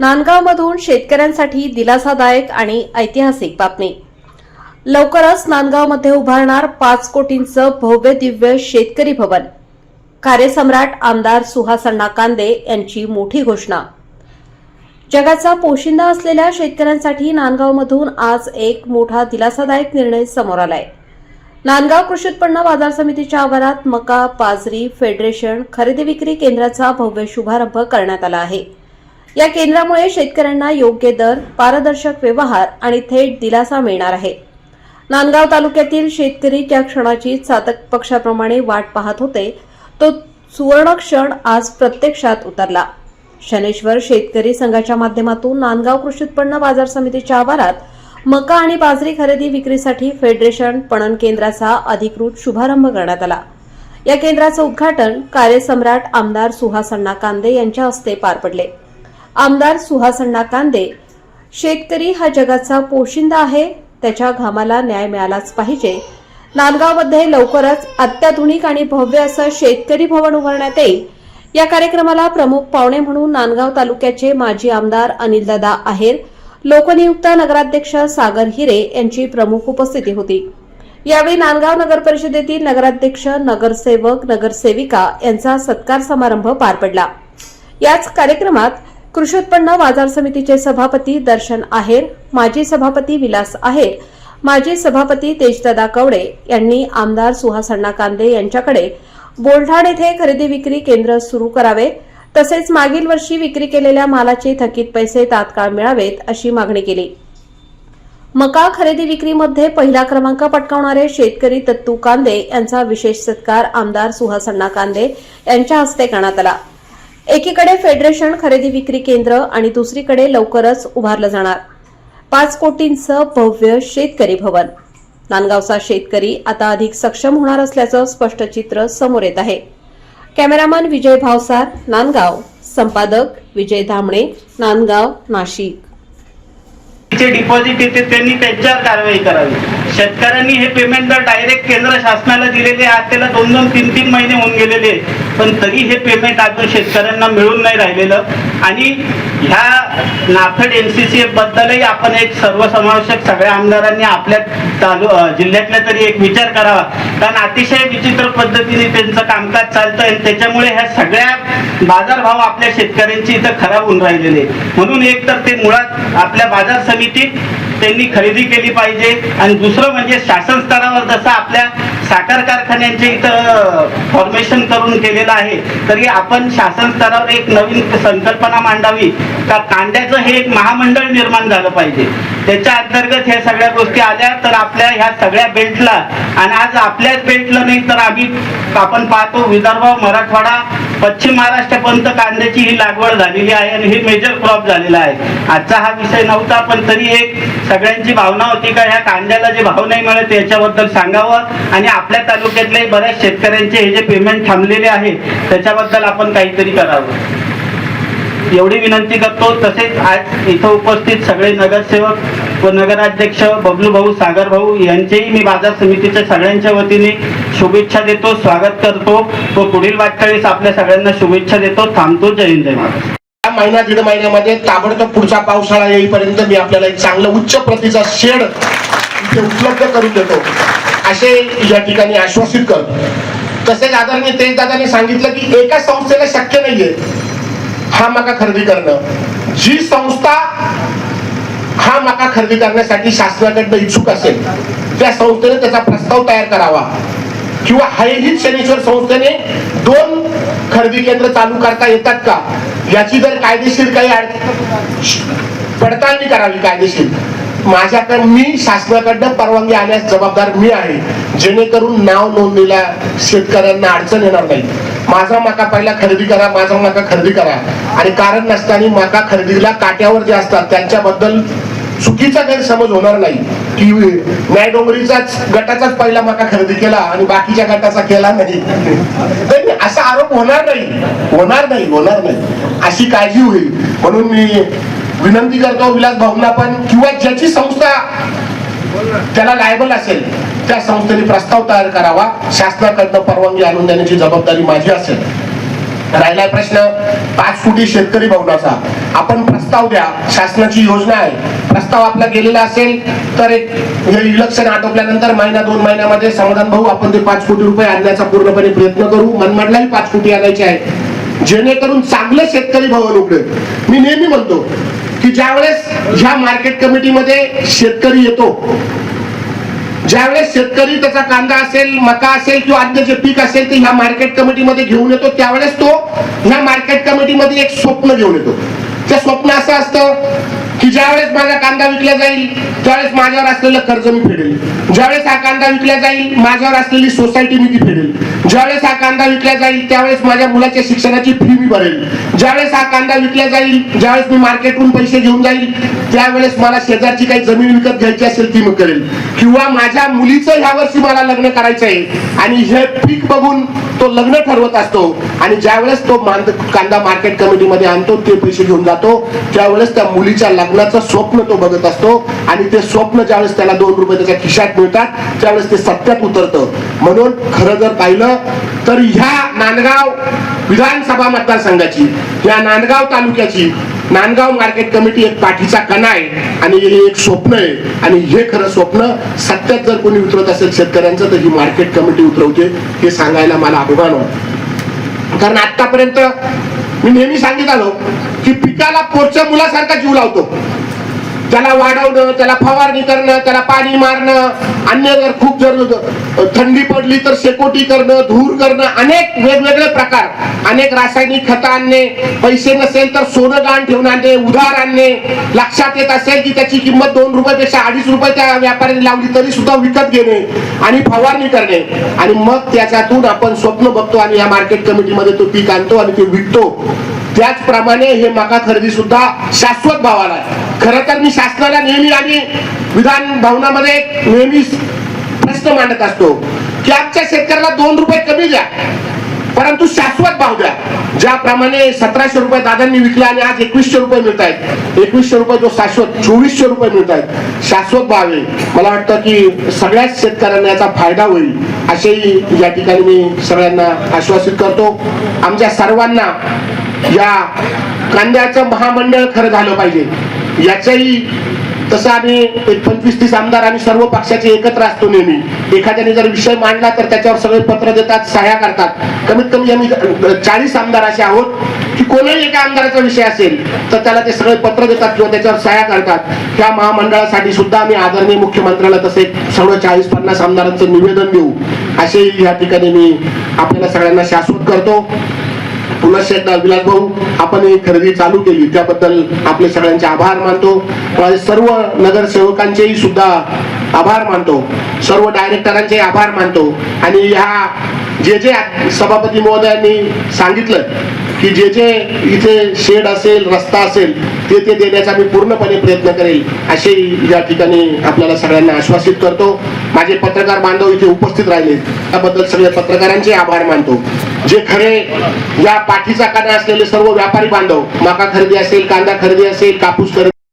नांदगावमधून शेतकऱ्यांसाठी दिलासादायक आणि ऐतिहासिक बातमी. लवकरच नांदगावमध्ये उभारणार पाच कोटींचं भव्य दिव्य शेतकरी भवन. कार्यसम्राट आमदार सुहास अण्णा कांदे यांची मोठी घोषणा. जगाचा पोशिंदा असलेल्या शेतकऱ्यांसाठी नांदगावमधून आज एक मोठा दिलासादायक निर्णय समोर आलाय. नांदगाव कृषी उत्पन्न बाजार समितीच्या आवारात मका बाजरी फेडरेशन खरेदी विक्री केंद्राचा भव्य शुभारंभ करण्यात आला आहे. या केंद्रामुळे शेतकऱ्यांना योग्य दर पारदर्शक व्यवहार आणि थेट दिलासा मिळणार आहे. नांदगाव तालुक्यातील शेतकरी त्या क्षणाची चातक पक्षाप्रमाणे वाट पाहत होते. तो सुवर्ण क्षण आज प्रत्यक्षात उतरला. शनेश्वर शेतकरी संघाच्या माध्यमातून नांदगाव कृषी उत्पन्न बाजार समितीच्या आवारात मका आणि बाजरी खरेदी विक्रीसाठी फेडरेशन पणन केंद्राचा अधिकृत शुभारंभ करण्यात आला. या केंद्राचं उद्घाटन कार्यसम्राट आमदार सुहास अण्णा कांदे यांच्या हस्ते पार पडले. आमदार सुहासण्णा कांदे. शेतकरी हा जगाचा पोशिंदा आहे त्याच्या घामाला न्याय मिळालाच पाहिजे. नांदगावमध्ये लवकरच अत्याधुनिक आणि भव्य असं शेतकरी भवन उभारण्यात येईल. या कार्यक्रमाला प्रमुख पाहुणे म्हणून नांदगाव तालुक्याचे माजी आमदार अनिलदादा आहेर लोकनियुक्त नगराध्यक्ष सागर हिरे यांची प्रमुख उपस्थिती होती. यावेळी नांदगाव नगर परिषदेतील नगराध्यक्ष नगरसेवक नगरसेविका यांचा सत्कार समारंभ पार पडला. याच कार्यक्रमात कृषी उत्पन्न बाजार समितीचे सभापती दर्शन आहेर माजी सभापती विलास आहेर माजी सभापती तेजदादा कवडे यांनी आमदार सुहास अण्णा कांदे यांच्याकडे बोलढाण येथे खरेदी विक्री केंद्र सुरू करावे तसेच मागील वर्षी विक्री केलेल्या मालाचे थकीत पैसे तात्काळ मिळावेत अशी मागणी केली. मका खरेदी विक्रीमध्ये पहिला क्रमांक पटकावणारे शेतकरी तत्तू कांदे यांचा विशेष सत्कार आमदार सुहास अण्णा कांदे यांच्या हस्ते करण्यात आला. एकीकडे फेडरेशन खरेदी विक्री केंद्र आणि दुसरीकडे लवकरच उभारलं जाणार. पाच कोटींचं भव्य शेतकरी भवन. नांदगावचा शेतकरी आता अधिक सक्षम होणार असल्याचं स्पष्ट चित्र समोर येत आहे. कॅमेरामन विजय भावसार नांदगाव. संपादक विजय धामणे नांदगाव नाशिक. चे डिपॉझिट येते त्यांनी त्यांच्यावर कारवाई करावी. शेतकऱ्यांनी हे पेमेंट जर डायरेक्ट केंद्र शासनाला दिलेले आज त्याला दोन दोन तीन तीन महिने होऊन गेलेले पण तरी हे पेमेंट अजून शेतकऱ्यांना मिळून नाही राहिलेलं. आणि ह्या नाफेड एन सी सी बद्दलही आपण एक सर्वसमावेशक सगळ्या आमदारांनी आपल्या तालु जिल्ह्यातल्या तरी एक विचार करावा. कारण अतिशय विचित्र पद्धतीने त्यांचं कामकाज चालतं आणि त्याच्यामुळे ह्या सगळ्या बाजारभाव आपल्या शेतकऱ्यांची इथं खराब होऊन राहिलेले म्हणून एक तर ते मुळात आपल्या बाजार समितीत त्यांनी खरेदी केली पाहिजे. आणि दुसरं म्हणजे शासन स्तरावर जसं आपल्या साखर कारखान्यांचे इथं फॉर्मेशन करून केलेलं आहे तरी आपण शासन स्तरावर एक नवीन संकल्पना मांडावी. का कांद्याचं हे एक महामंडळ निर्माण झालं पाहिजे. त्याच्या अंतर्गत ह्या सगळ्या गोष्टी आल्या तर आपल्या ह्या सगळ्या बेल्टला आणि आज आपल्याच बेल्टला नाही तर आम्ही आपण पाहतो विदर्भ मराठवाडा पश्चिम महाराष्ट्रापर्यंत कांद्याची ही लागवड झालेली आहे आणि हे मेजर क्रॉप झालेला आहे. आजचा हा विषय नव्हता पण तरी एक सगळ्यांची भावना होती का ह्या कांद्याला जे भाव नाही मिळत याच्याबद्दल सांगावं आणि आपल्या तालुक्यातले बऱ्याच शेतकऱ्यांचे हे जे पेमेंट थांबलेले आहे त्याच्याबद्दल आपण काहीतरी करावं. एवढी विनंती करतो. तसेच आज इथं उपस्थित सगळे नगरसेवक व नगराध्यक्ष बबलू भाऊ सागर भाऊ यांचेही मी बाजार समितीच्या सगळ्यांच्या वतीने शुभेच्छा देतो स्वागत करतो व पुढील वाटचाळीस आपल्या सगळ्यांना शुभेच्छा देतो. थांबतो. जय हिंद जय महाराज या महिना दीड महिन्यामध्ये ताबडतोब पुढचा पावसाळा येईपर्यंत मी आपल्याला एक चांगलं उच्च प्रतीचा शेड इथे उपलब्ध करून देतो. असे या ठिकाणी आश्वासित करतो. तसेच आदरणीय तेज दादाने सांगितलं की एका संस्थेला शक्य नाहीये. हा मका खरेदी करणं. जी संस्था हा मका खरेदी करण्यासाठी शासनाकडनं इच्छुक असेल त्या संस्थेने त्याचा प्रस्ताव तयार करावा. किंवा हायहित शनेश्वर संस्थेने दोन खरेदी केंद्र चालू करता येतात का? याची जर कायदेशीर काही पडताळणी करावी कायदेशीर. माझ्याकडे मी शासनाकडनं परवानगी आल्यास जबाबदार मी आहे. जेणेकरून नाव नोंदणीला शेतकऱ्यांना अडचण येणार नाही. माझा मका पहिला खरेदी करा माझा मका खरेदी करा. आणि कारण नसताना मका खरेदीला काट्यावर जे असतात त्यांच्याबद्दल चुकीचा गैरसमज होणार नाही. की न्याय डोंगरीचाच गटाचाच पहिला मका खरेदी केला आणि बाकीच्या गटाचा केला नाही. नाही, असा आरोप होणार नाही. होणार नाही होणार नाही. अशी काळजी होईल. म्हणून मी विनंती करतो विलास भाऊंना पण किंवा ज्याची संस्था त्याला लायबल असेल. त्या संस्थेने प्रस्ताव तयार करावा. शासनाकडनं परवानगी आणून देण्याची जबाबदारी माझी असेल. राहिला प्रश्न पाच फुटी शेतकरी भवनाचा आपण प्रस्ताव द्या शासनाची योजना आहे. प्रस्ताव आपला गेलेला असेल तर एक इलेक्शन आटोपल्यानंतर महिना दोन महिन्यामध्ये समाधान भाऊ आपण ते पाच कोटी रुपये आणण्याचा पूर्णपणे प्रयत्न करू. मनमाडलाही पाच कोटी आणायचे आहे. जेणेकरून चांगलं शेतकरी भवन उघडेल. मी नेहमी म्हणतो की ज्यावेळेस ह्या मार्केट कमिटीमध्ये शेतकरी येतो ज्यावेळेस शेतकरी त्याचा कांदा असेल मका असेल किंवा अन्य जे पीक असेल ते ह्या मार्केट कमिटीमध्ये घेऊन येतो त्यावेळेस तो ह्या मार्केट कमिटीमध्ये एक स्वप्न घेऊन येतो. ते स्वप्न असं असतं की ज्यावेळेस माझा कांदा विकला जाईल त्यावेळेस माझ्यावर असलेलं कर्ज मी फेडेल. ज्यावेळेस हा कांदा विकला जाईल माझ्यावर असलेली सोसायटी मी ती फेडेल. ज्यावेळेस हा कांदा विकला जाईल त्यावेळेस माझ्या मुलाच्या शिक्षणाची फी मी भरेल. ज्यावेळेस हा कांदा विकला जाईल ज्यावेळेस मी मार्केटहून पैसे घेऊन जाईल त्यावेळेस मला शेजारची काही जमीन विकत घ्यायची असेल ती मी करेल. किंवा माझ्या मुलीचं ह्या वर्षी मला लग्न करायचं आहे आणि हे पीक बघून तो लग्न ठरवत असतो आणि ज्यावेळेस तो कांदा मार्केट कमिटीमध्ये आणतो ते पैसे घेऊन जातो. त्यावेळेस त्या मुलीच्या लग्नाचं स्वप्न तो बघत असतो आणि ते स्वप्न ज्यावेळेस त्याला दोन रुपये त्याच्या खिशात मिळतात त्यावेळेस ते सत्यात उतरतं. म्हणून खरं जर पाहिलं तर ह्या नांदगाव विधानसभा मतदारसंघाची या नांदगाव तालुक्याची नांदगाव मार्केट कमिटी एक पाठीचा कणा आहे आणि हे एक स्वप्न आहे. आणि हे खरं स्वप्न सत्यात जर कोणी उतरत असेल शेतकऱ्यांचं तर ही मार्केट कमिटी उतरवते हे सांगायला मला अभिमान वाटतो कारण आतापर्यंत मी नेहमी सांगित आलो की पिकाला पोटच्या मुलासारखा जीव लावतो. त्याला वाढवणं त्याला फवारणी करणं त्याला पाणी मारणं अन्य जर खूप जर थंडी पडली तर शेकोटी करणं धूर करणं अनेक वेगवेगळे प्रकार. अनेक रासायनिक खत आणणे पैसे नसेल तर सोनं गहाण ठेवून आणणे उधार आणणे. लक्षात येत असेल की त्याची किंमत दोन रुपयापेक्षा अडीच रुपये त्या व्यापाऱ्याने लावली तरी सुद्धा विकत घेणे आणि फवारणी करणे. आणि मग त्याच्यातून आपण स्वप्न बघतो आणि या मार्केट कमिटीमध्ये तो पीक आणतो आणि ते विकतो. त्याचप्रमाणे हे मका खरेदी सुद्धा शाश्वत भावाला आहे. खरं तर मी शासनाला नेहमी आणि विधान भवनामध्ये नेहमी प्रश्न मांडत असतो. की आजच्या शेतकऱ्याला दोन रुपये कमी द्या. परंतु शाश्वत भाव द्या. ज्याप्रमाणे सतराशे रुपये दादांनी विकले आणि आज एकवीसशे रुपये मिळत आहेत. एकवीसशे रुपये जो शाश्वत चोवीसशे रुपये मिळत आहेत. शाश्वत भाव आहे. मला वाटतं की सगळ्याच शेतकऱ्यांना याचा फायदा होईल. असेही या ठिकाणी मी सगळ्यांना आश्वासित करतो. आमच्या सर्वांना या कांद्याचं महामंडळ खरं झालं पाहिजे. याचंही तसं आम्ही एक पंचवीस तीस आमदार आम्ही सर्व पक्षाचे एकत्र असतो नेहमी. एखाद्याने जर विषय मांडला तर त्याच्यावर सगळे पत्र देतात सहाय्या करतात. कमीत कमी आम्ही चाळीस आमदार असे आहोत की कोणाही एका आमदाराचा विषय असेल तर त्याला ते सगळे पत्र देतात किंवा त्याच्यावर सहाय्या करतात. त्या महामंडळासाठी सुद्धा आम्ही आदरणीय मुख्यमंत्र्याला तसे सर्व चाळीस पन्नास आमदारांचं निवेदन देऊ. असे या ठिकाणी मी आपल्याला सगळ्यांना शाश्वत करतो. पुन्हा एकदा विलास भाऊ आपण ही खरेदी चालू केली. त्याबद्दल आपले सगळ्यांचे आभार मानतो. सर्व नगरसेवकांचेही सुद्धा आभार मानतो. सर्व डायरेक्टरांचे आभार मानतो. आणि ह्या जे जे सभापती महोदयांनी सांगितलं की जे जे इथे शेड असेल रस्ता असेल ते ते देण्याचा मी पूर्णपणे प्रयत्न करेल असे या ठिकाणी आपल्याला सगळ्यांना आश्वासित करतो. माझे पत्रकार बांधव इथे उपस्थित राहिले. त्याबद्दल सगळे पत्रकारांचे आभार मानतो. जे खरे या पाठीचा काना असलेले सर्व व्यापारी बांधव मका खरेदी असेल कांदा खरेदी असेल कापूस खरेदी